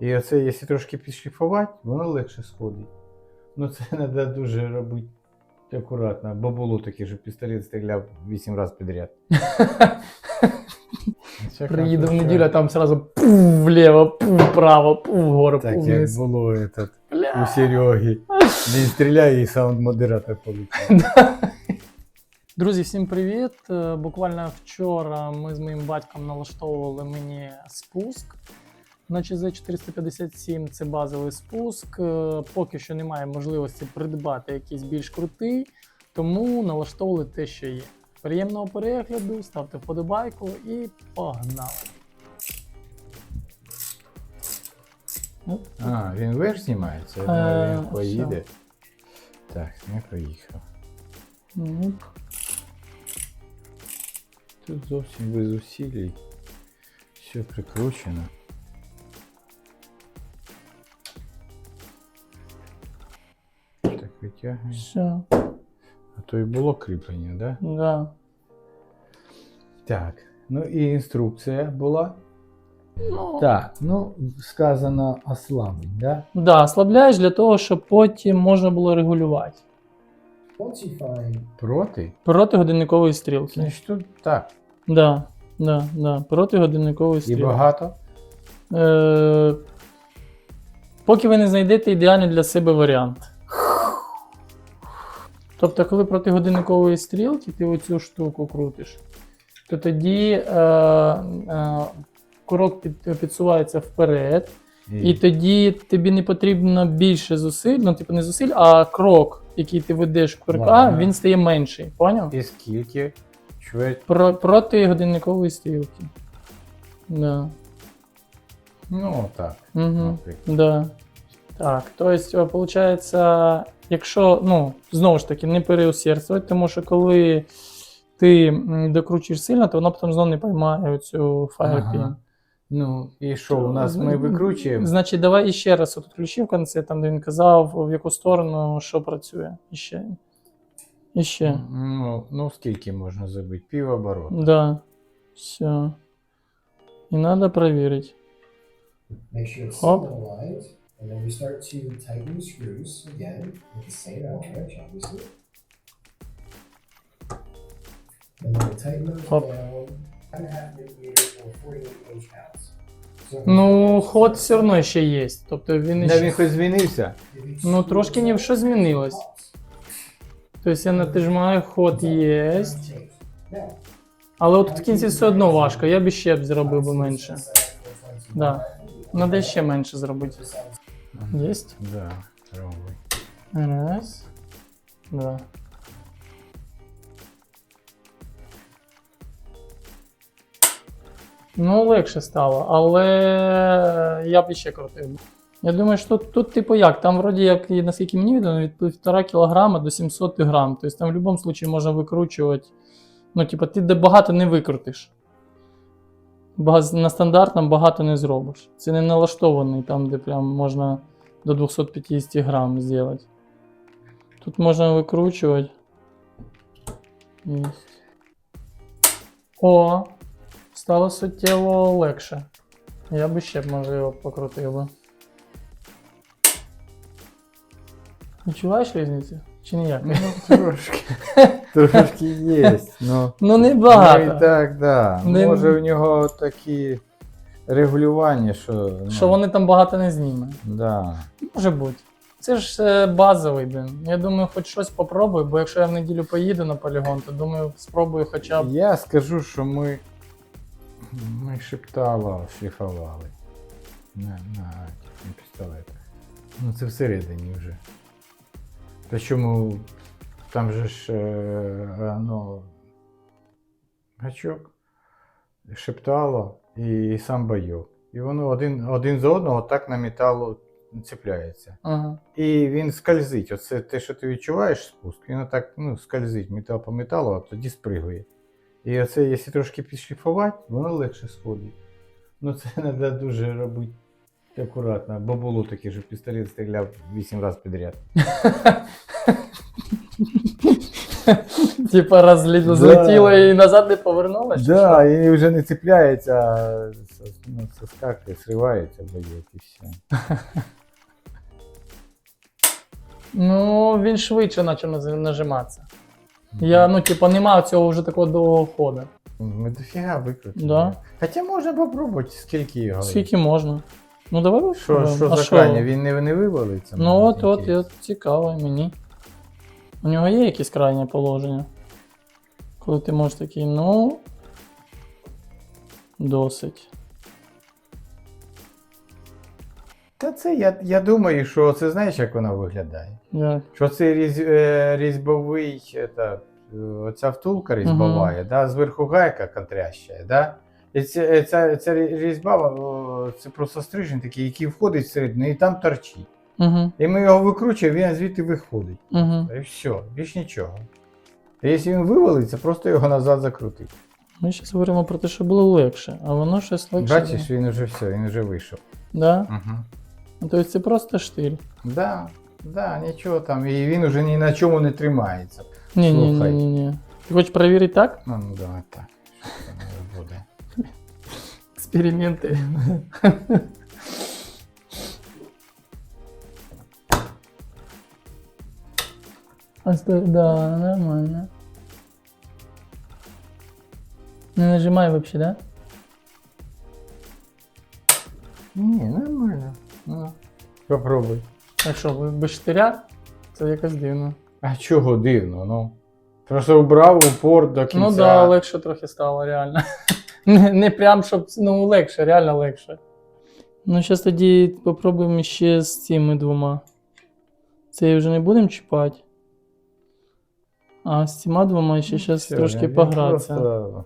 І оце, якщо трошки підшліфувати, воно легше сходить. Ну це треба дуже робити акуратно, бо було таке, що пістолет стріляв 8 разів підряд. Ця Приїду в карточка- неділю, а там сразу пув вліво, пув вправо, пув вгору, Так пув як вниз. було этот, у Бля. Сереги. Він стріляє і саунд-модератор получив. Друзі, всім привіт! Е, Буквально вчора ми з моїм батьком налаштовували мені спуск. На CZ457 це базовий спуск. Е, Поки що немає можливості придбати якийсь більш крутий, тому налаштовували те, що є. Приємного перегляду, ставте вподобайку і погнали! Ну, А, він вверх знімається, я Е, він поїде. Так, не поїхав. ну, Тут зовсім без усилий. Все прикручено. Так. Все, А то і було кріплення, да? да. Так. Ну і інструкція була. Ну, Так, ну сказано ослабить, да? Да, ослабляєш для того, щоб потім можна було регулювати. Проти? Проти годинникової стрілки. Значить тут так. Да, да, да. Проти годинникової І стрілки. багато. Е, поки ви не знайдете ідеальний для себе варіант. Тобто, коли проти годинникової стрілки ти оцю штуку крутиш, то тоді е, е, курок під, підсувається вперед, і тоді тобі не потрібно більше зусиль, ну, типу, не зусиль, а крок, який ти ведеш курка, Ладно. він стає менший. Поняв? І скільки? Чверть. Про, проти годинникової стрілки. Да. Ну, так. Угу. Наприклад. Да. Так, тобто, виходить, якщо, ну, знову ж таки, не переусердствувати, тому що коли ти докручуєш сильно, то воно потім знову не поймає оцю фаєрпін. Ага. Ну, і що, у нас ми викручуємо? Значить, давай іще раз от ключі в кінці, там, де він казав, в яку сторону що працює. Іще. Іще. Ну, ну скільки можна забити? Пів оборота. Да. Все. І треба перевірити. make and then we start to tighten the screws again with the same Allen wrench, obviously. And then we tighten those Hop. down one and a half millimeters or 48 inch pounds. So Ну, ход все одно ще є. Тобто він Не, ще... він хоч змінився. Ну, трошки ні в що змінилось. Тобто я натижмаю, ход є. Але от в кінці все одно важко, я б ще б зробив би менше. Да. Надо ще менше зробити. Єсть? Да, пробуй. Раз. Два. Ну, легше стало, але я б іще крутив. Я думаю, що тут, типу як, там вроді як, наскільки мені відомо, від 1,5 кг до 700 грам. Тобто там в будь-якому випадку можна викручувати. Ну, типу, ти багато не викрутиш. На стандартному багато не зробиш. Це не налаштований там, де прям можна до 250 грам зробити. Тут можна викручувати. О, стало суттєво легше. Я би ще може, його покрутив би. Відчуваєш різницю? Чи ніяк? Ну, трошки. Трошки є. Ну, Ну, не ну, багато. і так, да. Не- Може, у нього такі регулювання, що. Ну, Що вони там багато не зніме. Да. Може бути. Це ж е, базовий блін. Я думаю, хоч щось попробую, бо якщо я в неділю поїду на полігон, то думаю, спробую хоча б. Я скажу, що ми. Ми шептало шліфували. На, на, на пістолетах. Ну, це всередині вже. Причому там же ж е, ну, гачок, шептало і сам бойок. І воно один, один за одного так на металу цепляється. Ага. І він скользить. Оце те, що ти відчуваєш спуск, він так ну, скользить метал по металу, а тоді спригує. І оце, якщо трошки підшліфувати, воно легше сходить. Ну це треба дуже робити акуратно, бо було таке, що пістолет стріляв 8 разів підряд. Типа розлі... Злетіло і назад не повернулося? Да, і вже не цепляється, а с- ну, соскакує, сривається, боєць і все. Ну, він швидше почав наз- нажиматися. Я, ну, типа, нема цього вже такого довгого ходу. Ми дофіга викрутили. Да. Хоча можна попробувати, скільки його. Скільки можна? Ну, давай Що, що А за крайня? Він не, не вивалиться? Ну, от, от, от, цікаво мені. У нього є якісь крайнє положення? Коли ти можеш такий, ну. Досить. Та це я, я думаю, що це знаєш, як вона виглядає? Як? Що це різ, е, різьбовий, ета, е, оця втулка різьбова, є, да? зверху гайка контряща, да? І ця, е, ця, ця різьба, це просто стрижень такий, який входить всередину і там торчить. Угу. І ми його викручуємо, він звідти виходить. Угу. І все, більш нічого. І якщо він вивалиться, просто його назад закрутить. Ми зараз говоримо про те, що було легше, а воно щось легше. Бачиш, він вже все, він вже вийшов. Да? Угу. Тобто це просто штиль. Да, да, нічого там. І він уже ні на чому не тримається. Ні, ні, ні, ні, ні. Ти хочеш перевірити так? Ну, ну давай так. Що там буде? Експерименти. А стой, да, нормально. Не нажимай вообще, да? Ні, нормально. Ну, попробуй. А що, ви без штиря? Це якось дивно. А чого дивно, ну. Просто убрав упор до кінця. Ну да, легше трохи стало, реально. не, не прям, щоб ну, легше, реально легше. Ну, зараз тоді попробуємо ще з цими двома. Це вже не будемо чіпати. А з цими двома ще зараз трошки він погратися. Просто...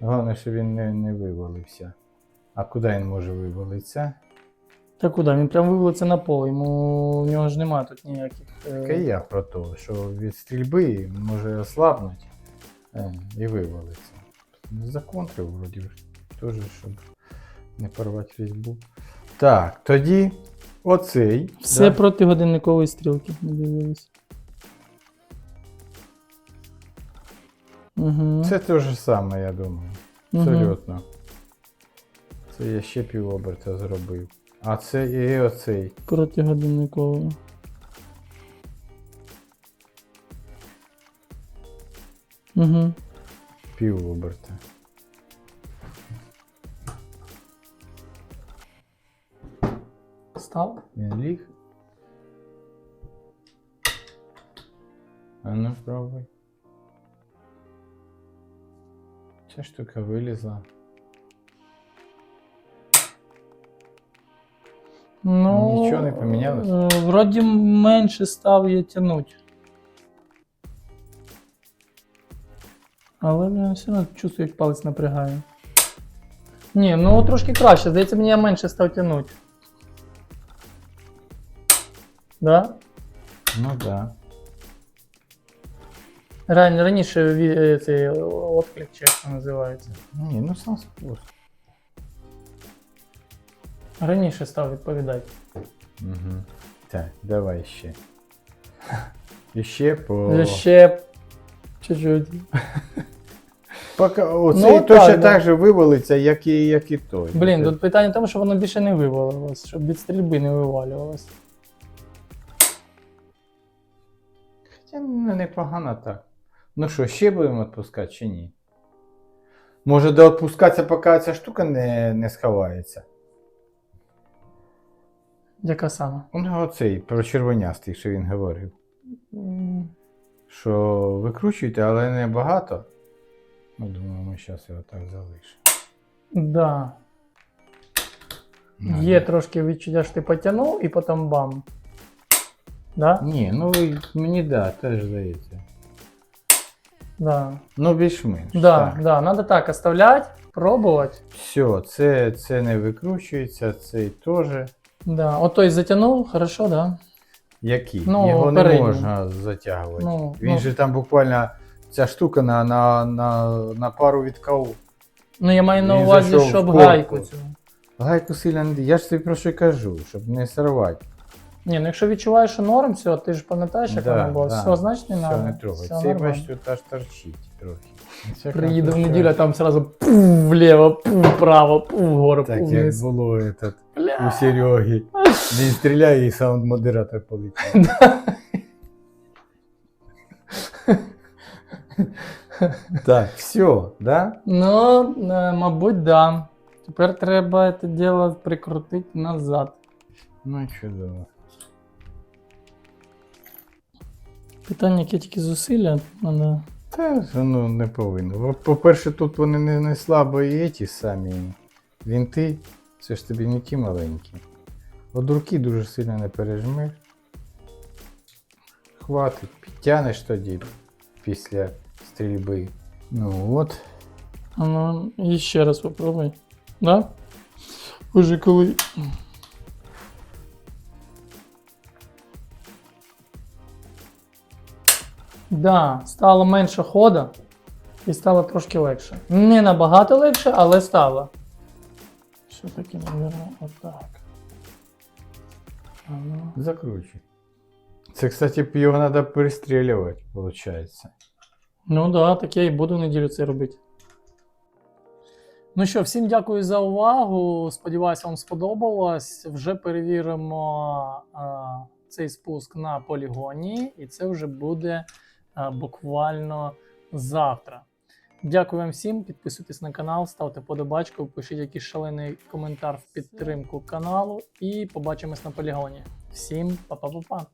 Головне, щоб він не, не вивалився. А куди він може вивалитися? Та куди? Він прям вивелиться на пол, йому в нього ж немає тут ніяких. е, Так і я про те, що від стрільби може ослабнути е, і вивалиться. Законтрив вроді теж, щоб не порвати різьбу. Так, тоді оцей. Все да? проти годинникової стрілки. Не дивились. Угу. Це те ж саме, я думаю. Абсолютно. Це я ще півоберта зробив. А це і оцей. Проти годинникової. Угу. Півоберта. Став? Він ліг. А ну спробуй. Ця штука вилізла. Ну, Нічого не помінялось? е, Вроді менше став я тянуть. Але я все одно чувствую, як палець напрягає. Ні, ну трошки краще. Здається, мені я менше став тянуть. Да? Ну так. Да. Ран, раніше ві- е, цей отклик, чи як це називається. Ні, ну сам спуск. Раніше став відповідати. Угу. Так, давай ще. І ще по. Ще чуть-чуть. Поки оцей Ну, точно так, так, да. же вивалиться, як і, як і той. Блін, Це- тут питання в тому, що воно більше не вивалилось, щоб від стрільби не вивалювалось. Хоча ну, непогано так. Ну що, ще будемо відпускати чи ні? Може до відпускатися, поки ця штука не, не сховається. Яка саме? Ну, оцей про червонястий, що він говорив. М, Що викручуйте, але не багато. Ну, думаю, ми зараз його так залишимо. Да. Ну, Є трошки відчуття, що ти потягнув і потім бам. Да? Ні, ну мені да, теж здається. Да. Ну, більш-менш. Да, так. да. Надо так оставлять, пробувати. Все, це, це не викручується, цей теж. Да. От той затягнув, хорошо, да. Який? Ну, Його не можна затягувати. Ну, Він ну. же там буквально ця штука на, на, на, на пару від каву. Ну я маю на увазі, щоб гайку цю. Гайку сильно не. Я ж тобі про що кажу, щоб не сорвати. Ні, ну якщо відчуваєш, що норм, все, ти ж пам'ятаєш, як Да, воно було. да. Все, значить не Все, треба. не трогай. Все Цей нормально. бач, тут аж торчить трохи. Це Приїду в неділю, а там сразу пув вліво, пув вправо, пув вгору, Так пув як вниз. було этот, у Бля. Сереги. Він стріляє і саунд-модератор полетів. Так, все, да? Ну, е, мабуть, да. Тепер треба це діло прикрутити назад. Ну чудово. Питання, яке тільки зусилля, але Та воно не повинно. По-перше, тут вони не, не слабо і ті самі вінти. Це ж тобі не ті маленькі. От руки дуже сильно не пережмеш. Хватить, підтягнеш тоді після стрільби. Ну от. А Ну, і ще раз попробуй. Да? Уже коли. Да, стало менше хода і стало трошки легше. Не набагато легше, але стало. Таке, мабуть, отак. А ну. Закручуй. Це, кстати, його треба перестрілювати, виходить. Ну да, так я і буду неділю це робити. Ну що, всім дякую за увагу. Сподіваюсь, вам сподобалось. Вже перевіримо а, цей спуск на полігоні, і це вже буде буквально завтра. Дякую вам всім. Підписуйтесь на канал, ставте подобачку, пишіть якийсь шалений коментар в підтримку каналу. І побачимось на полігоні. Всім па-па-па-па.